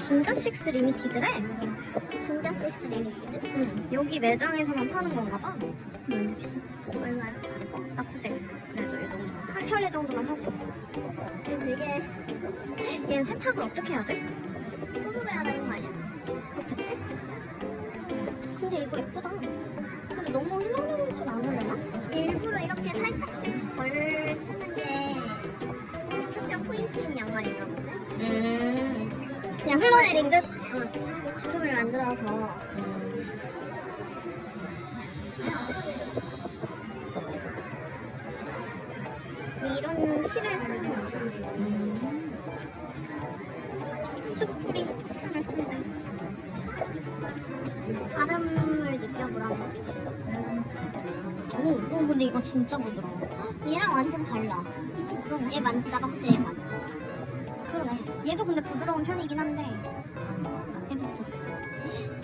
진짜 식스 리미티드래. 섹스 리미티드? 응. 여기 매장에서만 파는 건가 봐. 왠지 비싸. 얼마야? 어, 나쁘지 않어. 그래도 이 정도. 한 켤레 정도만 살 수 있어. 되게 얘는 세탁을 어떻게 해야 돼? 손으로 해야 되는 거 아니야? 그렇겠지? 근데 이거 예쁘다. 근데 너무 흘러내리진 않으려나? 일부러 이렇게 살짝씩 벌 그냥 흘러내린 듯? 응. 주름을 만들어서 이런 실을 쓰는 거. 숯뿌리 포천을 쓴다. 바람을 느껴보라고. 오, 오, 근데 이거 진짜 부드러워. 얘랑 완전 달라. 그러네. 얘 만지다가 확실히 얘. 얘도 근데 부드러운 편이긴 한데. 얘도 부드러워.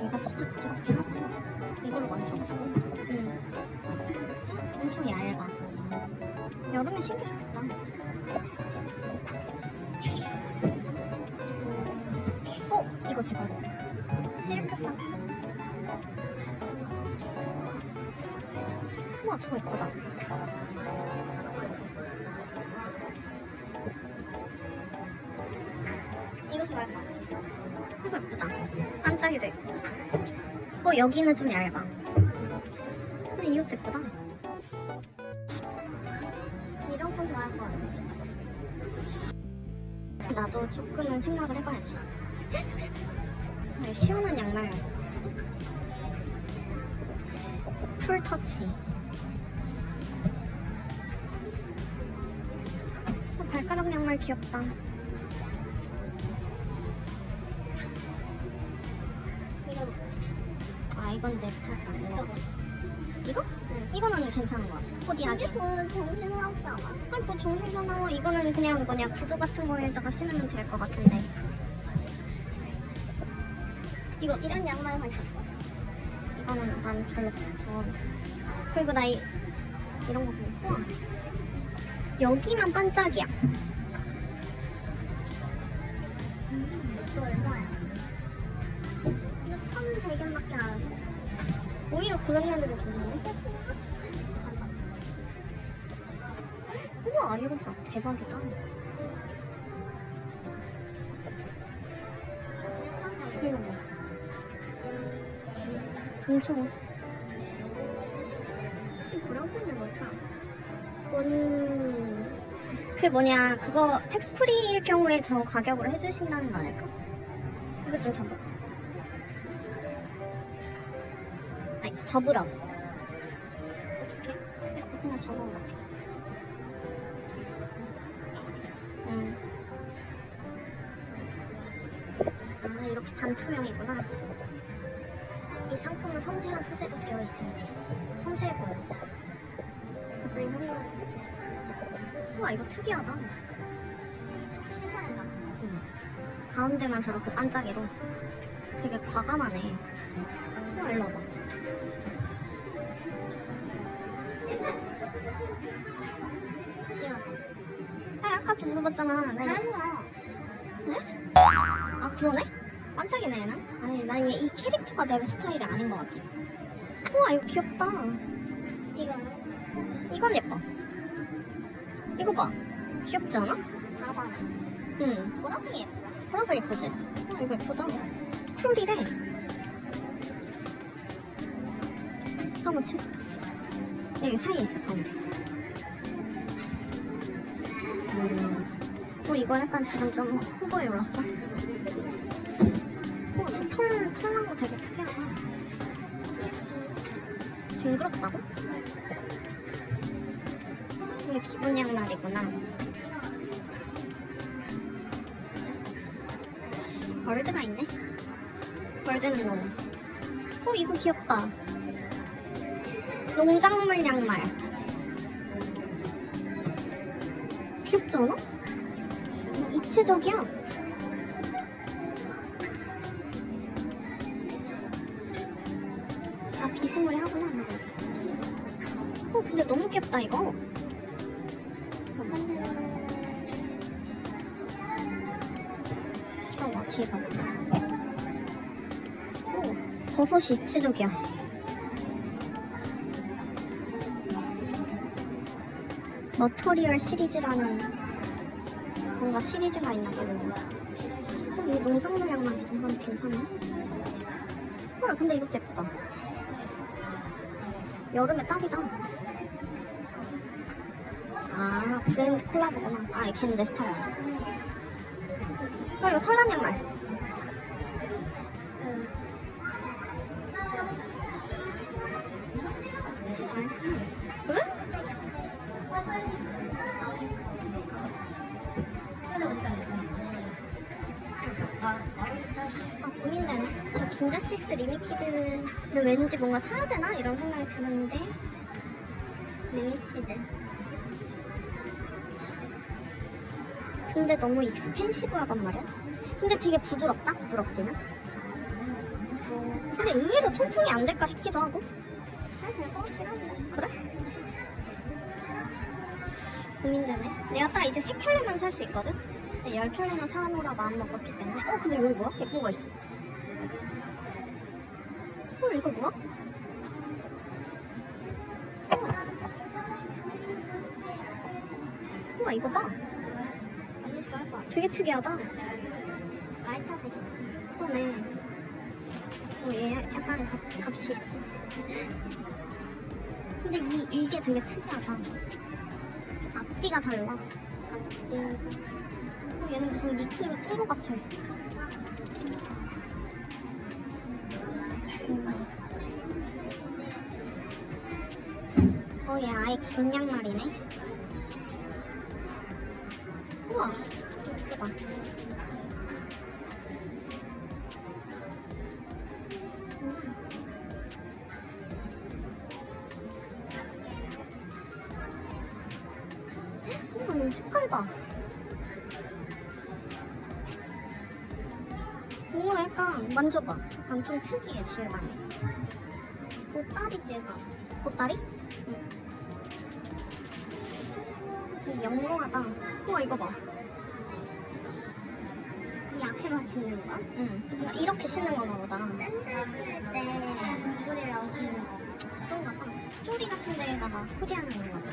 얘가 진짜 부드럽긴 하다. 이걸로 만들어가지고. 응. 엄청 얇아. 여름에 신기 좋겠다. 어? 이거 대박이다. 실크 삭스. 우와, 저거 예쁘다. 이거 예쁘다. 반짝이도 있고. 어, 여기는 좀 얇아. 근데 이것도 예쁘다. 이런 거 좋아할 것 같아. 나도 조금은 생각을 해봐야지. 네, 시원한 양말. 풀 터치. 어, 발가락 양말 귀엽다. 이건 내 스타일 아닌 것 같아. 이거? 이거는 괜찮은 것 같아. 코디하기. 이게 더 정신없지 않아? 아니, 뭐 정신사나워. 이거는 그냥 뭐냐, 구두 같은 거에다가 신으면 될 것 같은데. 이거 이런 양말 할수 있어. 이거는 난 별로 전 그리고 나 이, 이런 거 보고 우와. 여기만 반짝이야 이거 얼마야? 이거 천 백엔밖에 안 해. 오히려 그런 애들이 괜찮네? 우와 이거 봐. 대박이다. 이거 봐. 엄청 뭐라고 쓰는 걸까? 원... 그 뭐냐 그거 텍스프리일 경우에 저 가격으로 해주신다는 거 아닐까? 이거 좀 접어. 아 접으라고 어떻게? 이렇게 그냥 접어볼게 음. 아 이렇게 반투명이구나 이 상품은 섬세한 소재로 되어 있습니다 섬세해 보여 갑자기 한번 우와 이거 특이하다 신선하다. 응. 가운데만 저렇게 반짝이로 되게 과감하네 우와 일로 와봐 아 아까도 물어봤잖아. 나 이거- 다른 거야. 아 그러네? 반짝이네 얘는? 아니 난 이 캐릭터가 내 스타일이 아닌 것 같아. 우와 이거 귀엽다. 이거는 이건 예뻐. 이거 봐. 귀엽지 않아? 나봐. 응. 보라색이 예쁘다. 보라색 예쁘지? 어, 이거 예쁘다. 쿨이래 하모치 여기 사이에 있어 가운데 음. 어 이거 약간 지금 좀 홍보에 올랐어 어, 저 털, 털난 거 되게 특이하다. 징그럽다고? 이게 기본 양말이구나. 벌드가 있네? 벌드는 너무. 어, 이거 귀엽다. 농작물 양말. 귀엽지 않아? 입체적이야. 아 비스무리 하구나 어 근데 너무 귀엽다 이거 봐봐 뒤에 봐봐 버섯이 입체적이야. 머터리얼 시리즈라는 뭔가 시리즈가 있나 보네. 어, 이 농작물 양말이 좀 하면 괜찮네. 헐, 근데 이것도 예쁘다. 여름에 딱이다. 아, 브랜드 콜라보구나. 아, 걔는 내 스타일. 어, 이거 털난 양말. 아 고민되네. 저 긴자식스 리미티드는 왠지 뭔가 사야 되나 이런 생각이 드는데 리미티드. 근데 너무 익스펜시브하단 말이야. 근데 되게 부드럽다 부드럽기는. 근데 의외로 통풍이 안 될까 싶기도 하고. 사될것 같긴 한데. 그래? 고민되네. 내가 딱 이제 3켤레만 살 수 있거든? 근데 10켤레만 사놓으라 마음 먹었기 때문에. 어, 근데 여기 뭐야? 예쁜 거 있어. 어, 이거 뭐야? 우와, 이거 봐. 되게 특이하다. 말차색. 그러네. 어, 얘 약간 값, 값이 있어. 근데 이, 이게 되게 특이하다. 앞뒤가 달라. 앞뒤. 어, 얘는 무슨 니트로 뜬것 같아. 음. 어, 얘 아예 긴 양말이네. 우와, 예쁘다. 어머, 이 색깔 봐. 뭔가 약간 만져봐. 약간 좀 특이해 질감이. 보따리 질감. 보따리? 응. 되게 영롱하다. 우와 이거 봐. 이 앞에만 짓는 거? 응. 뭔가 이렇게 신는 건가 보다. 샌들 신을 때 이불이라고 쓰는 거. 그런가 봐. 쪼리 같은 데에다가 후리하는 건가 봐.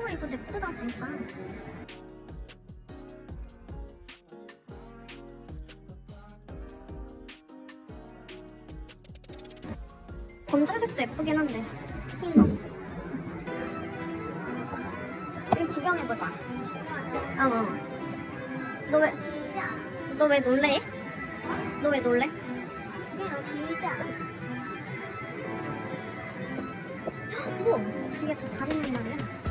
우와 이거 예쁘다 진짜. 검정색도 예쁘긴 한데 흰 거. 여기 구경해보자. 어. 어. 너 왜. 너 왜 놀래? 너 왜 놀래? 그게 너무 길지 않아. 우와, 이게 다 다른 양말이야.